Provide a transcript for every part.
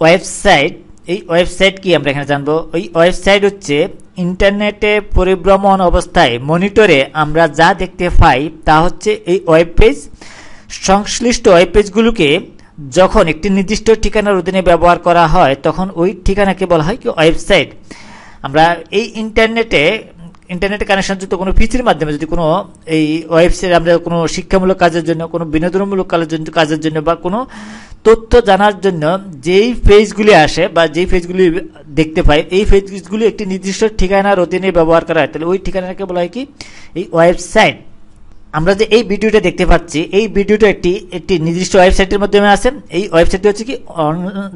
Website এই website কি আমরা এখানে জানব? ওই ওয়েবসাইট হচ্ছে ইন্টারনেটে পরিভ্রমণ অবস্থায় মনিটরে আমরা যা দেখতে পাই তা হচ্ছে এই ওয়েব পেজ সংশ্লিষ্ট ওয়েব পেজগুলোকে যখন একটি নির্দিষ্ট ঠিকানার অধীনে ব্যবহার করা হয়, তখন ওই ঠিকানাকে বলা হয় কি ওয়েবসাইট আমরা এই ইন্টারনেটে ইন্টারনেটে কানেকশনযুক্ত কোনো পিসির মাধ্যমে যদি কোনো এই ওয়েবসাইট আমরা কোনো শিক্ষামূলক কাজের জন্য, কোনো বিনোদনমূলক কাজের জন্য কাজের জন্য বা কোনো তথ্য জানার জন্য যেই পেজগুলি আসে বা যেই পেজগুলি দেখতে পাই, এই পেজগুলি একটি নির্দিষ্ট ঠিকানার অধীনে ব্যবহার করা হয়। তাহলে ওই ঠিকানাকে বলা হয় কি? এই ওয়েবসাইট আমরা যে এই ভিডিওটা দেখতে পাচ্ছি, এই ভিডিওটা একটি একটি নির্দিষ্ট ওয়েবসাইটের মাধ্যমে আছে এই ওয়েবসাইটটি হচ্ছে কি?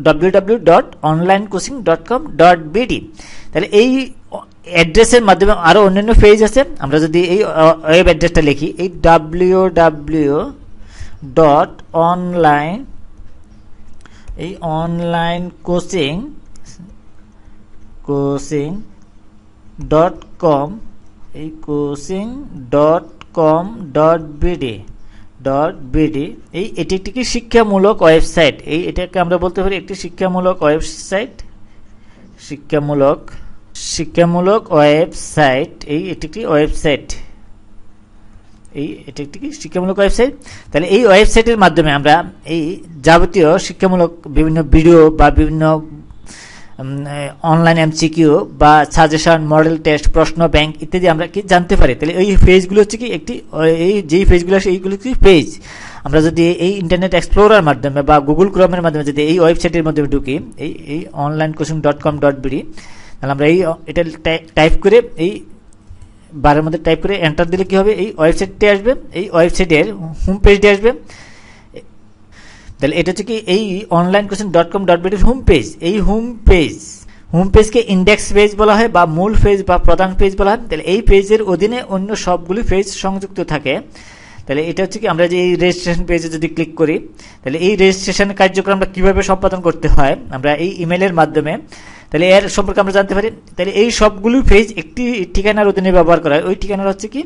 W W dot online coaching dot com dot BD তাহলে এই অ্যাড্রেসের মাধ্যমে আরও অন্যান্য পেজ আছে। আমরা যদি এই ওয়েব অ্যাড্রেসটা লিখি, এই ডাব্লিউ ডাব্লিউ ডট অনলাইন এই online coaching coaching dot com এই coaching dot com dot BD dot BD এই এটি একটি কি শিক্ষামূলক ওয়েবসাইট এই এটাকে আমরা বলতে পারি একটি শিক্ষামূলক ওয়েবসাইট শিক্ষামূলক শিক্ষামূলক ওয়েবসাইট, এই এটি একটি ওয়েবসাইট। এই, এটি একটি শিক্ষামূলক ওয়েবসাইট? তাহলে এই ওয়েবসাইটের মাধ্যমে আমরা এই যাবতীয় শিক্ষামূলক বিভিন্ন ভিডিও বা বিভিন্ন অনলাইন এমসিকিউ বা সাজেশন মডেল টেস্ট প্রশ্ন ব্যাংক ইত্যাদি আমরা কি জানতে পারি? তাহলে এই পেজগুলো হচ্ছে কি একটি, এই যেই পেজগুলো আছে এইগুলো কি পেজ আমরা যদি এই ইন্টারনেট এক্সপ্লোরার মাধ্যমে বা গুগল ক্রমের মাধ্যমে যদি এই ওয়েবসাইটের মাধ্যমে ঢুকি, এই এই online coaching dot com dot BD তাহলে আমরা এই, এটা টাইপ করে এই বারের মধ্যে টাইপ করে এন্টার দিলে কি হবে? এই ওয়েবসাইটটি আসবে, এই ওয়েবসাইটের হোম পেজটি আসবে। তাহলে এটা হচ্ছে কি এই online question dot com dot বিডির home page এই হোম পেজ হোম পেজকে ইন্ডেক্স পেজ বলা হয় বা মূল পেজ বা প্রধান পেজ বলা হয়। তাহলে এই পেজের অধীনে অন্য সবগুলি পেজ সংযুক্ত থাকে। তাহলে এটা হচ্ছে কি আমরা যে এই রেজিস্ট্রেশন পেজে যদি ক্লিক করি, তাহলে এই রেজিস্ট্রেশন কার্যক্রম আমরা কীভাবে সম্পাদন করতে হয়, আমরা এই ইমেলের মাধ্যমে তাহলে এর সম্পর্কে আমরা জানতে পারি। তাহলে এই সবগুলো পেজ একটি ঠিকানার অধীনে ব্যবহার করা হয়। ওই ঠিকানার হচ্ছে কি?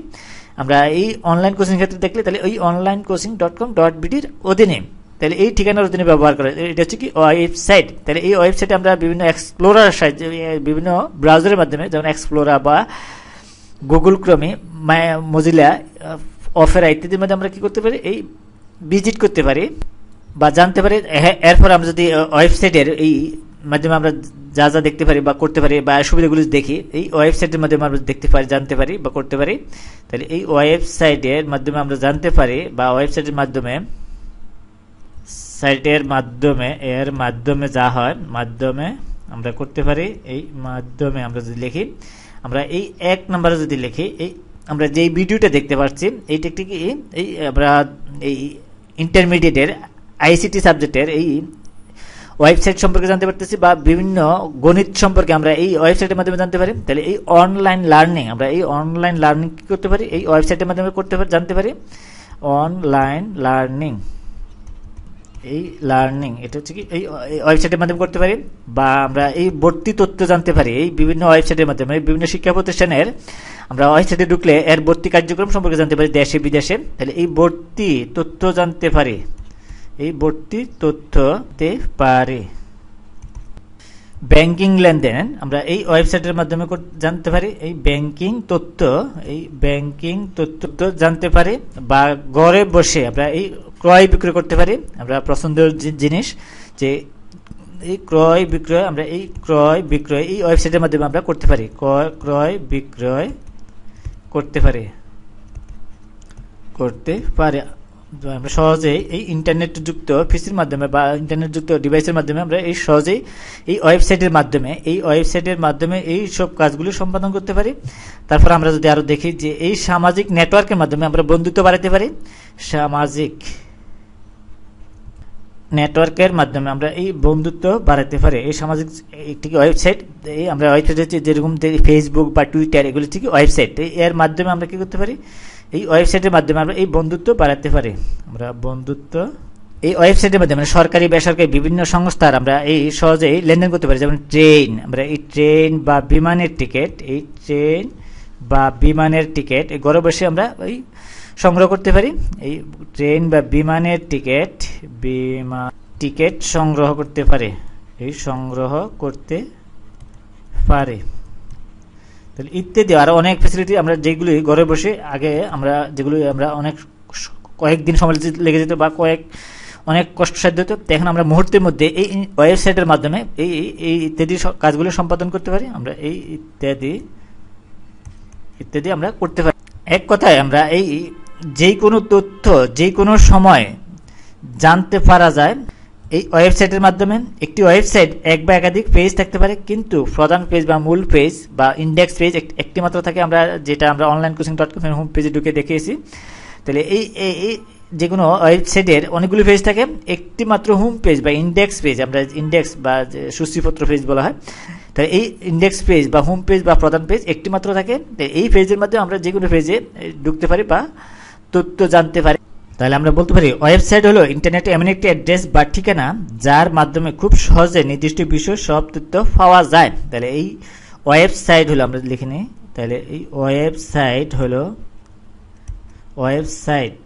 আমরা এই অনলাইন কোচিং ক্ষেত্রে দেখলে তাহলে ওই online coaching dot com dot বিডির অধীনে, তাহলে এই ঠিকানার অধীনে ব্যবহার করে এটা হচ্ছে কি? ওয়েবসাইট তাহলে এই ওয়েবসাইটে আমরা বিভিন্ন এক্সপ্লোরার সাহায্যে বিভিন্ন ব্রাউজারের মাধ্যমে, যেমন এক্সপ্লোরা বা গুগল ক্রমে মজিলা অফেরা ইত্যাদির মধ্যে আমরা কি করতে পারি? এই ভিজিট করতে পারি বা জানতে পারি। এরপর আমরা যদি ওয়েবসাইটের এই মাধ্যমে আমরা যা যা দেখতে পারি বা করতে পারি বা সুবিধাগুলি দেখি, এই ওয়েবসাইটের মাধ্যমে আমরা দেখতে পারি, জানতে পারি বা করতে পারি, তাহলে এই ওয়েবসাইটের মাধ্যমে আমরা জানতে পারি বা ওয়েবসাইটের মাধ্যমে, সাইটের মাধ্যমে, এর মাধ্যমে যা হয়, মাধ্যমে আমরা করতে পারি, এই মাধ্যমে আমরা যদি লিখি, আমরা এই এক নম্বরে যদি লিখি, এই আমরা যেই ভিডিওটা দেখতে পাচ্ছি, এইটা একটি কি, এই আমরা এই ইন্টারমিডিয়েটের আইসিটি সাবজেক্টের এই ওয়েবসাইট সম্পর্কে জানতে পারতেছি বা বিভিন্ন গণিত সম্পর্কে আমরা এই ওয়েবসাইটের মাধ্যমে জানতে পারি। তাহলে এই অনলাইন লার্নিং আমরা এই অনলাইন লার্নিং কী করতে পারি? এই ওয়েবসাইটের মাধ্যমে করতে পারি, জানতে পারি। অনলাইন লার্নিং এই লার্নিং এটা হচ্ছে কি? এই ওয়েবসাইটের মাধ্যমে করতে পারি বা আমরা এই ভর্তি তথ্য জানতে পারি। এই বিভিন্ন ওয়েবসাইটের মাধ্যমে বিভিন্ন শিক্ষা প্রতিষ্ঠানের আমরা ওয়েবসাইটে ঢুকলে এর ভর্তি কার্যক্রম সম্পর্কে জানতে পারি দেশে বিদেশে তাহলে এই ভর্তি তথ্য জানতে পারি। এই ভর্তি তথ্যতে পারি। ব্যাংকিং লেনদেন, আমরা এই ওয়েবসাইটের মাধ্যমে জানতে পারি, এই ব্যাংকিং তথ্য, এই ব্যাংকিং তথ্য জানতে পারি, বা ঘরে বসে আমরা এই ক্রয় বিক্রয় করতে পারি, আমরা পছন্দের জিনিস, যে এই ক্রয় বিক্রয়, আমরা এই ক্রয় বিক্রয়, এই ওয়েবসাইটের মাধ্যমে আমরা করতে পারি ক্রয় বিক্রয় করতে পারি করতে পারি। আমরা সহজেই এই ইন্টারনেট যুক্ত পিসির মাধ্যমে বা ইন্টারনেট যুক্ত ডিভাইসের মাধ্যমে আমরা এই সহজেই এই ওয়েবসাইটের মাধ্যমে, এই ওয়েবসাইটের মাধ্যমে এই সব কাজগুলো সম্পাদন করতে পারি। তারপর আমরা যদি আরও দেখি যে এই সামাজিক নেটওয়ার্কের মাধ্যমে আমরা বন্ধুত্ব বাড়াতে পারি। সামাজিক নেটওয়ার্কের মাধ্যমে আমরা এই বন্ধুত্ব বাড়াতে পারি। এই সামাজিক একটি ওয়েবসাইট এই আমরা ওয়েবসাইট হচ্ছে যেরকম ফেসবুক বা টুইটার এগুলো হচ্ছে কি ওয়েবসাইট এর মাধ্যমে আমরা কি করতে পারি? এই ওয়েবসাইটের মাধ্যমে আমরা এই বন্ধুত্ব বাড়াতে পারি। আমরা বন্ধুত্ব এই ওয়েবসাইটের মাধ্যমে মানে সরকারি, বেসরকারি বিভিন্ন সংস্থার আমরা এই সহজেই লেনদেন করতে পারি। যেমন ট্রেন আমরা এই ট্রেন বা বিমানের টিকিট এই ট্রেন বা বিমানের টিকিট এই ঘরে বসে আমরা এই সংগ্রহ করতে পারি। এই ট্রেন বা বিমানের টিকিট বিমান টিকিট সংগ্রহ করতে পারি। এই সংগ্রহ করতে পারে। তাহলে ইত্যাদি আরও অনেক ফেসিলিটি আমরা যেগুলি ঘরে বসে আগে আমরা যেগুলি আমরা অনেক কয়েকদিন সময় লেগে যেত বা কয়েক, অনেক কষ্টসাধ্য হতো এখন আমরা মুহূর্তের মধ্যে এই ওয়েবসাইটের মাধ্যমে এই এই ইত্যাদি কাজগুলো সম্পাদন করতে পারি, আমরা এই ইত্যাদি ইত্যাদি আমরা করতে পারি। এক কথায় আমরা এই যে কোনো তথ্য যে কোনো সময় জানতে পারা যায় এই ওয়েবসাইটের মাধ্যমে একটি ওয়েবসাইট এক বা একাধিক পেজ থাকতে পারে, কিন্তু প্রধান পেজ বা মূল পেজ বা ইন্ডেক্স পেজ একটি মাত্র থাকে। আমরা যেটা আমরা online coaching dot com home পেজে ঢুকে দেখিয়েছি। তাহলে এই এই যে কোনো ওয়েবসাইটের অনেকগুলো পেজ থাকে। একটি মাত্র হোম পেজ বা ইন্ডেক্স পেজ আমরা ইন্ডেক্স বা সূচিপত্র পেজ বলা হয়, তাহলে এই ইন্ডেক্স পেজ বা হোম পেজ বা প্রধান পেজ একটি মাত্র থাকে। এই পেজের মাধ্যমে আমরা যে কোনো পেজে ঢুকতে পারি বা তথ্য জানতে পারি। তাহলে আমরা বলতে পারি, ওয়েবসাইট হলো ইন্টারনেটে এমন একটি অ্যাড্রেস বা ঠিকানা যার মাধ্যমে খুব সহজে নির্দিষ্ট বিষয় সব তথ্য পাওয়া যায়। তাহলে এই ওয়েবসাইট হলো, আমরা লিখে নিই, তাহলে এই ওয়েবসাইট হলো, ওয়েবসাইট,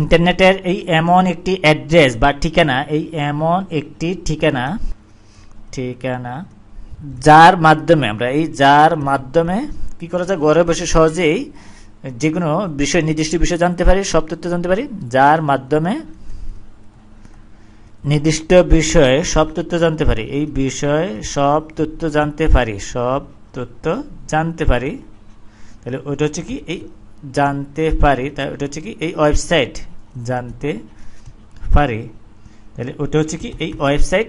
ইন্টারনেটের এই এমন একটি অ্যাড্রেস বা ঠিকানা, এই এমন একটি ঠিকানা ঠিকানা যার মাধ্যমে, আমরা এই যার মাধ্যমে কি করা যায়? ঘরে বসে সহজেই যে কোনো বিষয়, নির্দিষ্ট বিষয় জানতে পারি, সব তথ্য জানতে পারি, যার মাধ্যমে নির্দিষ্ট বিষয়ে সব তথ্য জানতে পারি। এই বিষয়ে সব তথ্য জানতে পারি, সব তথ্য জানতে পারি। তাহলে ওইটা হচ্ছে কি, এই জানতে পারি তাই ওটা হচ্ছে কি, এই ওয়েবসাইট জানতে পারি। তাহলে ওটা হচ্ছে কি, এই ওয়েবসাইট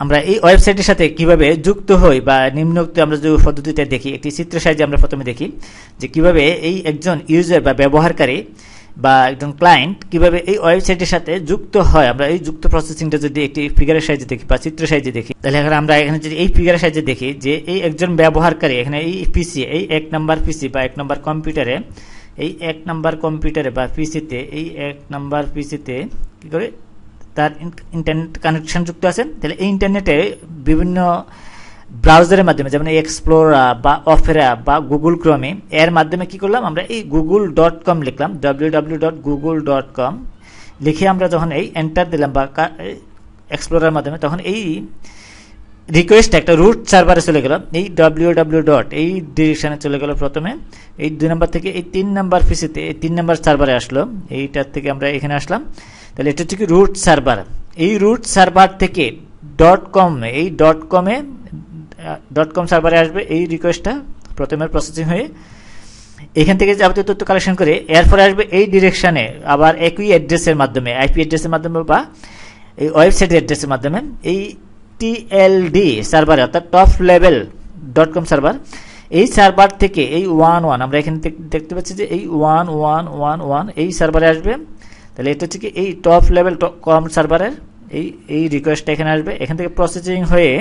আমরা এই ওয়েবসাইটের সাথে কীভাবে যুক্ত হই বা নিম্নোক্ত আমরা যে পদ্ধতিতে দেখি, একটি চিত্র সাহায্যে আমরা প্রথমে দেখি যে কীভাবে এই একজন ইউজার বা ব্যবহারকারী বা একজন ক্লায়েন্ট কীভাবে এই ওয়েবসাইটের সাথে যুক্ত হয়। আমরা এই যুক্ত প্রসেসিংটা যদি একটি ফিগারের সাহায্যে দেখি বা চিত্র সাহায্যে দেখি, তাহলে এখানে আমরা এখানে যদি এই ফিগারের সাহায্যে দেখি যে এই একজন ব্যবহারকারী, এখানে এই পিসি এই এক নাম্বার পিসি বা এক নম্বর কম্পিউটারে এই এক নাম্বার কম্পিউটারে বা পিসিতে এই এক নাম্বার পিসিতে কী করে? তার ইন্টারনেট কানেকশন যুক্ত আছে তাহলে এই ইন্টারনেটে বিভিন্ন ব্রাউজারের মাধ্যমে, যেমন এক্সপ্লোরা বা অফেরা বা গুগল ক্রমে এর মাধ্যমে কি করলাম, আমরা এই গুগল ডট কম লিখলাম W W dot Google dot com লিখে আমরা যখন এই এন্টার দিলাম বা এক্সপ্লোরার মাধ্যমে, তখন এই রিকোয়েস্ট একটা রুট সার্ভারে চলে গেল, এই ডাব্লিউ ডাব্লিউ ডট এই ডিরেকশনে চলে গেল প্রথমে, এই দুই নাম্বার থেকে এই তিন নাম্বার পিসিতে এই তিন নাম্বার সার্ভারে আসলো, এইটার থেকে আমরা এখানে আসলাম তাহলে এটা হচ্ছে কি রুট সার্ভার এই রুট সার্ভার থেকে ডট কম এই ডট কমে ডট কম সার্ভারে আসবে এই রিকোয়েস্টটা প্রথমে প্রসেসিং হয়ে। এখান থেকে যাবতীয় তথ্য কালেকশন করে এরপরে আসবে এই ডিরেকশানে আবার একই অ্যাড্রেসের মাধ্যমে আইপি অ্যাড্রেসের মাধ্যমে বা এই ওয়েবসাইট অ্যাড্রেসের মাধ্যমে। এই টিএলডি সার্ভারে অর্থাৎ top level dot com server এই সার্ভার থেকে এই ওয়ান ওয়ান আমরা এখানে দেখতে পাচ্ছি যে এই ওয়ান ওয়ান ওয়ান ওয়ান এই সার্ভারে আসবে। তাহলে এটা হচ্ছে কি এই টপ লেভেল কম সার্ভারের এই এই রিকোয়েস্টটা এখানে আসবে। এখান থেকে প্রসেসিং হয়ে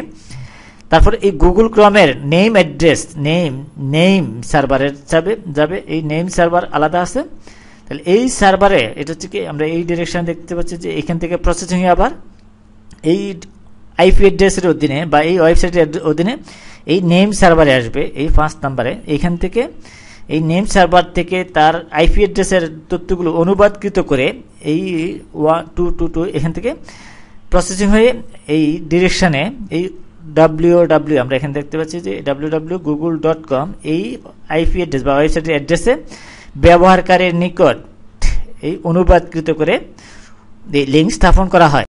তারপর এই গুগল ক্রমের নেম অ্যাড্রেস নেম নেম সার্ভারের যাবে যাবে, এই নেম সার্ভার আলাদা আছে। তাহলে এই সার্ভারে এটা হচ্ছে কি আমরা এই ডিরেকশন দেখতে পাচ্ছি যে এখান থেকে প্রসেসিং আবার এই আইপি অ্যাড্রেসের অধীনে বা এই ওয়েবসাইটের অধীনে এই নেম সার্ভারে আসবে, এই ফার্স্ট নাম্বারে এখান থেকে এই নেম সার্ভার থেকে তার আইপি অ্যাড্রেসের তথ্যগুলো অনুবাদকৃত করে এই ওয়ান, টু টু টু এখান থেকে প্রসেসিং হয়ে এই ডিরেকশানে এই ডাব্লিউ ডাব্লিউ আমরা এখানে দেখতে পাচ্ছি যে W W Google dot com এই আইপি অ্যাড্রেস বা ওয়েবসাইটের অ্যাড্রেসে ব্যবহারকারীর নিকট এই অনুবাদকৃত করে লিঙ্ক স্থাপন করা হয়।